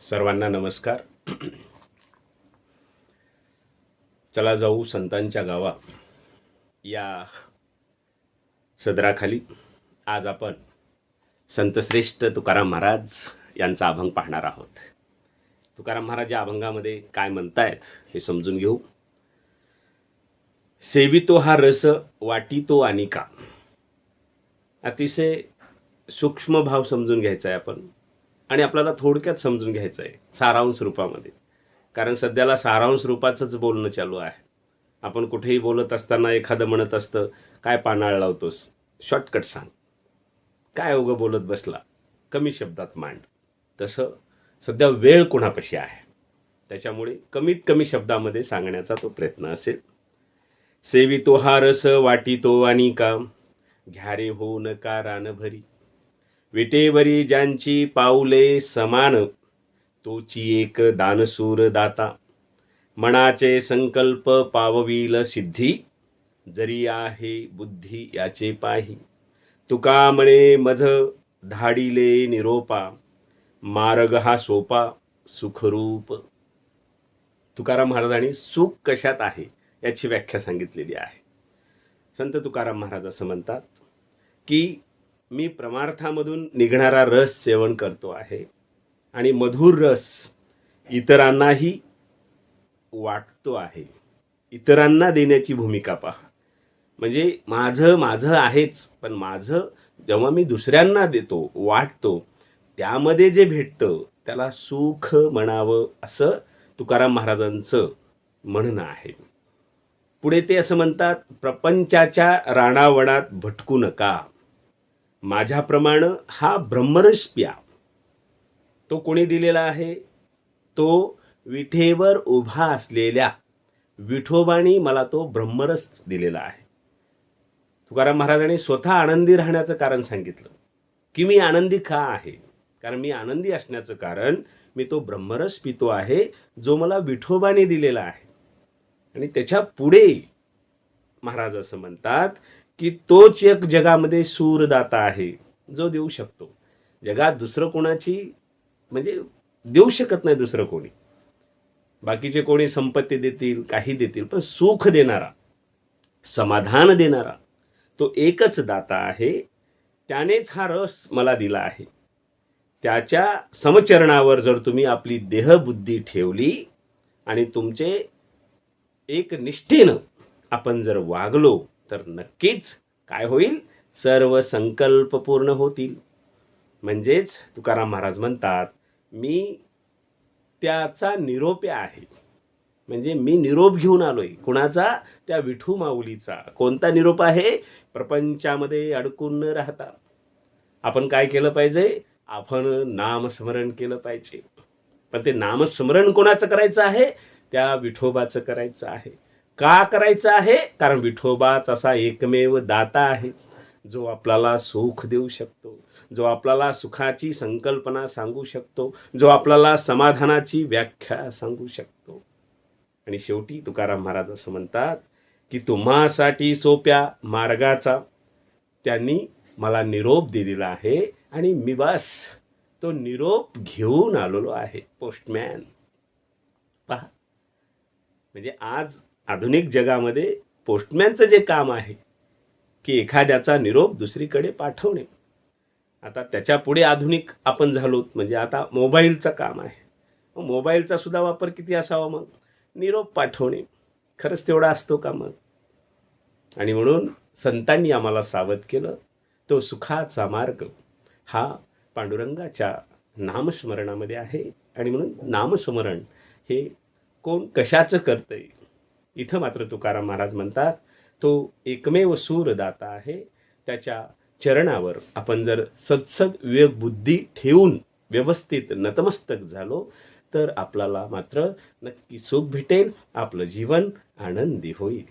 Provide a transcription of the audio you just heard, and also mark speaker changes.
Speaker 1: सर्वांना नमस्कार. चला जाऊ संतांच्या गावा. या सदराखाली आज आपण संतश्रेष्ठ तुकाराम महाराज यांचा अभंग पाहणार आहोत. तुकाराम महाराज या अभंगामध्ये काय म्हणतायत हे समजून घेऊ. सेवितो हा रस वाटितो आणि का अतिशय सूक्ष्म भाव समजून घ्यायचा आहे आपण. आणि आपल्याला थोडक्यात समजून घ्यायचं आहे सारांश रूपामध्ये. कारण सध्याला सारांश रूपाचंच बोलणं चालू आहे. आपण कुठेही बोलत असताना एखादं म्हणत असतं काय पानाळ लावतोस? शॉर्टकट सांग. काय उगं बोलत बसला? कमी शब्दात मांड. तसं सध्या वेळ कोणापाशी आहे? त्याच्यामुळे कमीत कमी शब्दामध्ये सांगण्याचा तो प्रयत्न असेल. सेवितो हा रस वाटितो आणि का घ्यारे हो नका रानभरी. विटेवरी ज्यांची पाऊले समान तोची एक दानसूर दाता. मनाचे संकल्प पाववील सिद्धी जरी आहे बुद्धी याचे पाही. तुका म्हणे मझ धाडिले निरोपा मार्ग हा सोपा सुखरूप. तुकाराम महाराजांनी सुख कशात आहे याची व्याख्या सांगितलेली आहे. संत तुकाराम महाराज असं म्हणतात की मी प्रमार्थामधून निघणारा रस सेवन करतो आहे. आणि मधुर रस इतरांनाही वाटतो आहे. इतरांना देण्याची भूमिका पहा. म्हणजे माझं माझं आहेच पण माझं जेव्हा मी दुसऱ्यांना देतो वाटतो त्यामध्ये जे भेटतं त्याला सुख म्हणावं असं तुकाराम महाराजांचं म्हणणं आहे. पुढे ते असं म्हणतात प्रपंचाच्या राणावणात भटकू नका. माझ्याप्रमाणे हा ब्रह्मरस प्या तो कोणी दिलेला आहे? तो विठेवर उभा असलेल्या विठोबानी मला तो ब्रह्मरस दिलेला आहे. तुकाराम महाराजांनी स्वतः आनंदी राहण्याचं कारण सांगितलं. की मी आनंदी का आहे? कारण मी आनंदी असण्याचं कारण मी तो ब्रह्मरस पितो आहे जो मला विठोबाने दिलेला आहे. आणि त्याच्या पुढे महाराज असं म्हणतात की तोच एक जगामध्ये सूरदाता आहे जो देऊ शकतो. जगात दुसरं कोणाची म्हणजे देऊ शकत नाही दुसरं कोणी. बाकीचे कोणी संपत्ती देतील काही देतील पण सुख देणारा समाधान देणारा तो एकच दाता आहे त्यानेच हा रस मला दिला आहे. त्याच्या समचरणावर जर तुम्ही आपली देहबुद्धी ठेवली आणि तुमचे एक निष्ठेनं आपण जर वागलो तर नक्कीच काय होईल? सर्व संकल्प पूर्ण होतील. म्हणजेच तुकाराम महाराज म्हणतात मी त्याचा निरोप्या आहे. म्हणजे मी निरोप घेऊन आलोय. कुणाचा? त्या विठू माऊलीचा. कोणता निरोप आहे? प्रपंचामध्ये अडकून न राहता. आपण काय केलं पाहिजे? आपण नामस्मरण केलं पाहिजे. पण ते नामस्मरण कोणाचं करायचं आहे? त्या विठोबाचं करायचं आहे. का करायचं आहे? कारण विठोबाच असा एकमेव दाता आहे. जो आपल्याला सुख देऊ शकतो जो आपल्याला सुखाची संकल्पना सांगू शकतो जो आपल्याला समाधानाची व्याख्या सांगू शकतो. आणि शेवटी तुकाराम महाराज असं म्हणतात की तुम्हासाठी सोप्या मार्गाचा त्यांनी मला निरोप दिलेला आहे आणि मी बस तो निरोप घेऊन आलेलो आहे. पोस्टमॅन पहा. म्हणजे आज आधुनिक जगामध्ये पोस्टमॅनचं जे काम आहे की एखाद्याचा निरोप दुसरीकडे पाठवणे. आता त्याच्या पुढे आधुनिक आपण झालोत म्हणजे आता मोबाईलचं काम आहे. मग मोबाईलचा सुद्धा वापर किती असावा मग? निरोप पाठवणे. खरंच तेवढा असतो का मग? आणि म्हणून संतांनी आम्हाला सावध केलं. तो सुखाचा मार्ग हा पांडुरंगाच्या नामस्मरणामध्ये आहे. आणि म्हणून नामस्मरण हे कोण कशाचं करतं आहे इथं मात्र तुकाराम महाराज म्हणतात तो एकमेव सूरदाता आहे. त्याच्या चरणावर आपण जर सत्सद विवेक बुद्धी ठेवून व्यवस्थित नतमस्तक झालो तर आपल्याला मात्र नक्की सुख भेटेल आपलं जीवन आनंदी होईल.